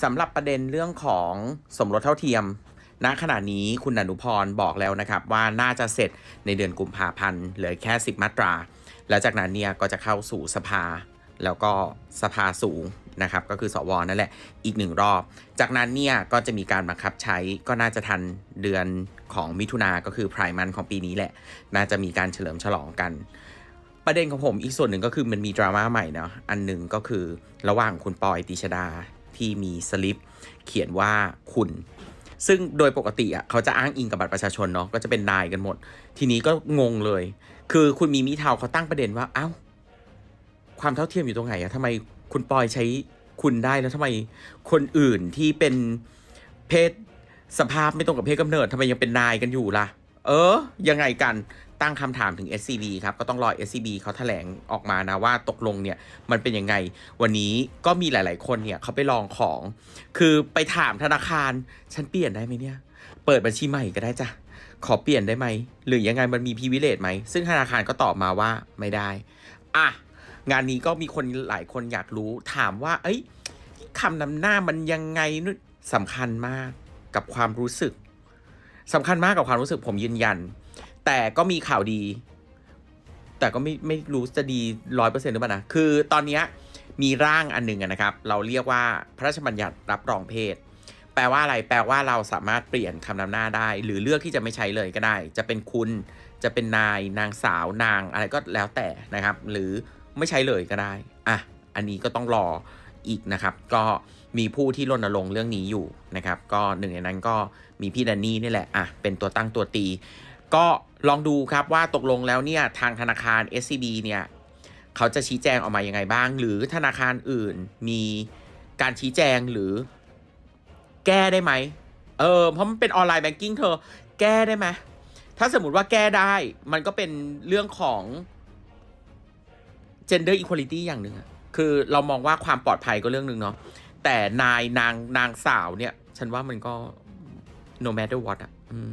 สำหรับประเด็นเรื่องของสมรสเท่าเทียมณขณะนี้คุณอนุพรบอกแล้วนะครับว่าน่าจะเสร็จในเดือนกุมภาพันธ์เหลือแค่ 10 มาตรา แล้วจากนั้นเนี่ยก็จะเข้าสู่สภา แล้วก็สภาสูงนะครับก็คือสวนั่นแหละอีกหนึ่งรอบ จากนั้นเนี่ยก็จะมีการบังคับใช้ก็น่าจะทันเดือนของมิถุนาก็คือไพร์มันของปีนี้แหละ น่าจะมีการเฉลิมฉลองกัน ประเด็นของผมอีกส่วนหนึ่งก็คือมันมีดราม่าใหม่เนาะอันหนึ่งก็คือระหว่างคุณปอยติชดา ที่มีสลิปเขียนว่าคุณ ซึ่งโดยปกติอะเขาจะอ้างอิงกับบัตรประชาชนเนาะก็จะเป็นนายกันหมด ทีนี้ก็งงเลย คือคุณมีมิเทาเขาตั้งประเด็นว่าเอ้า ความเท่าเทียมอยู่ตรงไหนอะทำไมคุณปอยใช้คุณได้แล้วทำไมคนอื่นที่เป็นเพศสภาพไม่ตรงกับเพศกำเนิดทำไมยังเป็นนายกันอยู่ล่ะ เออ ยังไงกัน ตั้งคำถามถึง SCB ครับ ก็ต้องรอ SCB เขาแถลงออกมานะว่าตกลงเนี่ยมันเป็นยังไง วันนี้ก็มีหลาย ๆ คนเนี่ยเขาไปลองของ คือไปถามธนาคาร ฉันเปลี่ยนได้ไหมเนี่ย เปิดบัญชีใหม่ก็ได้จ้ะ ขอเปลี่ยนได้ไหม หรือยังไงมันมีพิวิเลตไหม ซึ่งธนาคารก็ตอบมาว่าไม่ได้ อะ งานนี้ก็มีคนหลายคนอยากรู้ ถามว่า เอ้ยคำนำหน้ามันยังไงนู่นสำคัญมากกับความรู้สึกสำคัญมากกับความรู้สึกผมยืนยัน แต่ก็มีข่าวดี แต่ก็ไม่ไม่รู้จะดีร้อยเปอร์เซ็นต์หรือเปล่านะ คือตอนนี้มีร่างอันหนึ่งนะครับ เราเรียกว่าพระราชบัญญัติรับรองเพศ แปลว่าอะไร แปลว่าเราสามารถเปลี่ยนคำนำหน้าได้ หรือเลือกที่จะไม่ใช้เลยก็ได้ จะเป็นคุณ จะเป็นนาย นางสาว นาง อะไรก็แล้วแต่นะครับ หรือไม่ใช้เลยก็ได้ อะ อันนี้ก็ต้องรออีกนะครับ ก็มีผู้ที่รณรงค์เรื่องนี้อยู่นะครับ ก็หนึ่งในนั้นก็มีพี่แดนนี่นี่แหละ อะ เป็นตัวตั้งตัวตี ก็ ลองดูครับว่าตกลงแล้วเนี่ยทางธนาคาร SCB เนี่ยเขาจะชี้แจงออกมายังไงบ้าง หรือธนาคารอื่นมีการชี้แจงหรือ แก้ได้ไหมเออเพราะมันเป็นออนไลน์แบงกิ้งเธอ แก้ได้ไหมถ้าสมมติว่าแก้ได้มันก็เป็นเรื่องของ gender equality อย่างหนึ่งคือเรามองว่าความปลอดภัยก็เรื่องหนึ่งเนาะแต่นายนางนางสาวเนี่ย ฉันว่ามันก็ no matter what อะอืม